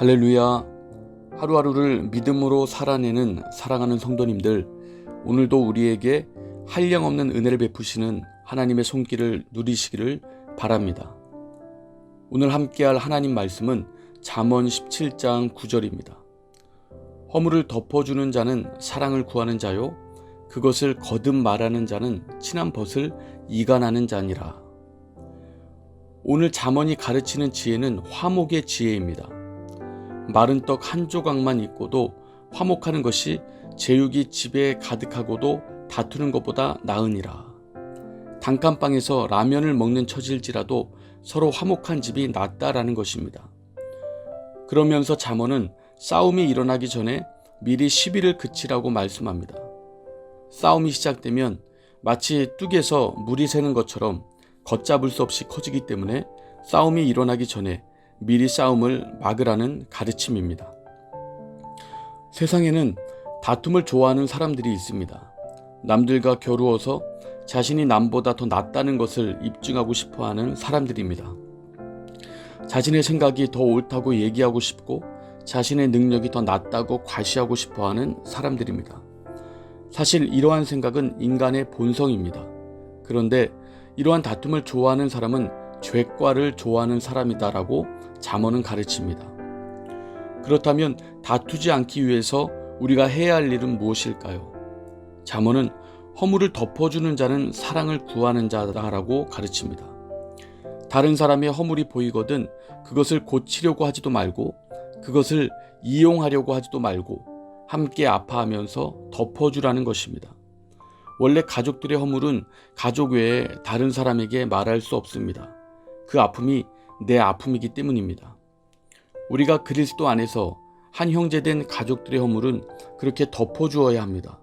할렐루야. 하루하루를 믿음으로 살아내는 사랑하는 성도님들, 오늘도 우리에게 한량 없는 은혜를 베푸시는 하나님의 손길을 누리시기를 바랍니다. 오늘 함께할 하나님 말씀은 잠언 17장 9절입니다. 허물을 덮어주는 자는 사랑을 구하는 자요, 그것을 거듭 말하는 자는 친한 벗을 이간하는 자니라. 오늘 잠언이 가르치는 지혜는 화목의 지혜입니다. 마른 떡 한 조각만 있고도 화목하는 것이 제육이 집에 가득하고도 다투는 것보다 나으니라. 단칸방에서 라면을 먹는 처질지라도 서로 화목한 집이 낫다라는 것입니다. 그러면서 잠언은 싸움이 일어나기 전에 미리 시비를 그치라고 말씀합니다. 싸움이 시작되면 마치 뚝에서 물이 새는 것처럼 걷잡을 수 없이 커지기 때문에 싸움이 일어나기 전에 미리 싸움을 막으라는 가르침입니다. 세상에는 다툼을 좋아하는 사람들이 있습니다. 남들과 겨루어서 자신이 남보다 더 낫다는 것을 입증하고 싶어 하는 사람들입니다. 자신의 생각이 더 옳다고 얘기하고 싶고 자신의 능력이 더 낫다고 과시하고 싶어 하는 사람들입니다. 사실 이러한 생각은 인간의 본성입니다. 그런데 이러한 다툼을 좋아하는 사람은 죄과를 좋아하는 사람이다라고 잠언은 가르칩니다. 그렇다면 다투지 않기 위해서 우리가 해야 할 일은 무엇일까요? 잠언은 허물을 덮어주는 자는 사랑을 구하는 자다라고 가르칩니다. 다른 사람의 허물이 보이거든 그것을 고치려고 하지도 말고 그것을 이용하려고 하지도 말고 함께 아파하면서 덮어주라는 것입니다. 원래 가족들의 허물은 가족 외에 다른 사람에게 말할 수 없습니다. 그 아픔이 내 아픔이기 때문입니다. 우리가 그리스도 안에서 한 형제된 가족들의 허물은 그렇게 덮어주어야 합니다.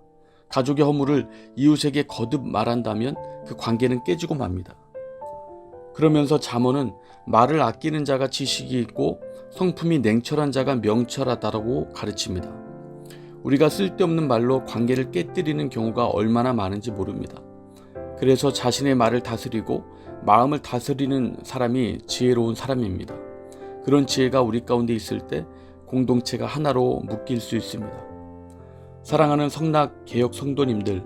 가족의 허물을 이웃에게 거듭 말한다면 그 관계는 깨지고 맙니다. 그러면서 잠언은 말을 아끼는 자가 지식이 있고 성품이 냉철한 자가 명철하다라고 가르칩니다. 우리가 쓸데없는 말로 관계를 깨뜨리는 경우가 얼마나 많은지 모릅니다. 그래서 자신의 말을 다스리고 마음을 다스리는 사람이 지혜로운 사람입니다. 그런 지혜가 우리 가운데 있을 때 공동체가 하나로 묶일 수 있습니다. 사랑하는 성낙 개혁 성도님들,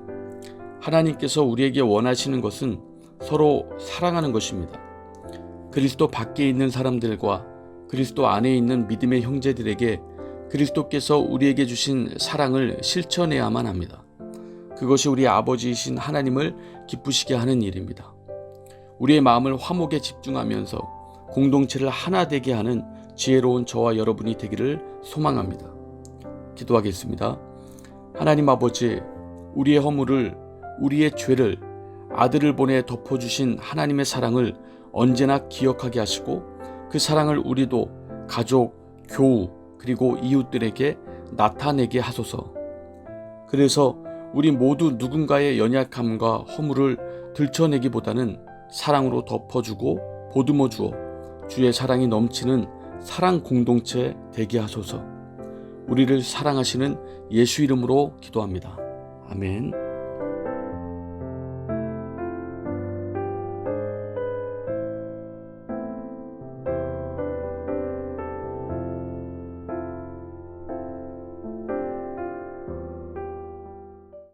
하나님께서 우리에게 원하시는 것은 서로 사랑하는 것입니다. 그리스도 밖에 있는 사람들과 그리스도 안에 있는 믿음의 형제들에게 그리스도께서 우리에게 주신 사랑을 실천해야만 합니다. 그것이 우리 아버지이신 하나님을 기쁘시게 하는 일입니다. 우리의 마음을 화목에 집중하면서 공동체를 하나 되게 하는 지혜로운 저와 여러분이 되기를 소망합니다. 기도하겠습니다. 하나님 아버지, 우리의 허물을, 우리의 죄를 아들을 보내 덮어주신 하나님의 사랑을 언제나 기억하게 하시고 그 사랑을 우리도 가족, 교우, 그리고 이웃들에게 나타내게 하소서. 그래서 우리 모두 누군가의 연약함과 허물을 들춰내기보다는 사랑으로 덮어주고 보듬어 주어 주의 사랑이 넘치는 사랑 공동체 되게 하소서. 우리를 사랑하시는 예수 이름으로 기도합니다. 아멘.